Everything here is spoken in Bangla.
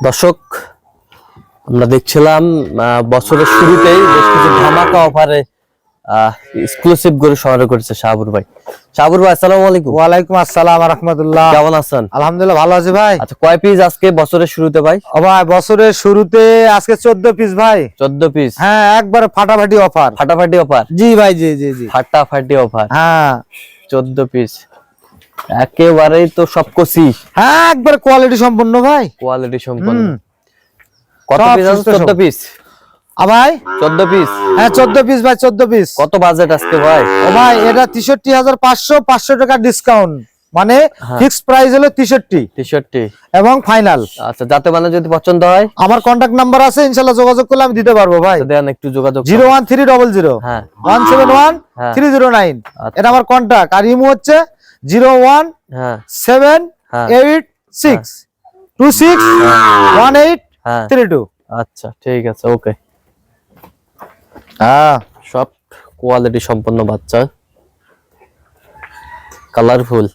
দর্শক আমরা দেখছিলাম বছরের শুরুতেই বেশ কিছু ধামাকা অফারে এক্সক্লুসিভ গরু সংগ্রহ করেছে শাহাবুর ভাই। শাহাবুর ভাই আসসালামু আলাইকুম। ওয়ালাইকুম আসসালাম রহমতুল্লাহ কেমন আছেন? আলহামদুলিল্লাহ ভালো আছি ভাই। আচ্ছা কয় পিস আজকে বছরের শুরুতে ভাই? ও ভাই বছরের শুরুতে আজকে চোদ্দ পিস ভাই। চোদ্দ পিস হ্যাঁ একবারে ফাটাফাটি অফার ফাটাফাটি অফার জি ভাই জি জি জি। ফাটাফাটি অফার হ্যাঁ। চোদ্দ পিস একেবারেই তো সব কষি। হ্যাঁ একবার কোয়ালিটি সম্পন্ন ভাই। কোয়ালিটি সম্পন্ন। কত পিস আছে? সুস্থ চোদ্দ সবল। পিস আ ভাই? চোদ্দ পিস হ্যাঁ চোদ্দ পিস ভাই চোদ্দ পিস কত বাজেট আজকে ভাই? ও ভাই এটা তেষট্টি হাজার পাঁচশো পাঁচশো টাকা ডিসকাউন্ট মানে হ্যাঁ। ফিক্সড প্রাইস হলো তেষট্টি। তেষট্টি। এবং ফাইনাল আচ্ছা যাতে মানে যদি পছন্দ হয়? আমার কন্ট্যাক্ট নাম্বার আছে ইনশাল্লাহ যোগাযোগ করলে আমি দিতে পারব ভাই। দেন একটু যোগাযোগ zero one three double zero. হ্যাঁ। ওয়ান সেভেন ওয়ান হ্যাঁ। Three zero nine. আচ্ছা। এটা আমার কন্ট্যাক্ট আর ইমো হচ্ছে জিরো ওয়ান হ্যাঁ। সেভেন হ্যাঁ। Eight six two six one eight হ্যাঁ। Three two. আচ্ছা ঠিক আছে ওকে। হ্যাঁ। সব কোয়ালিটি সম্পন্ন বাচ্চা। কালারফুল।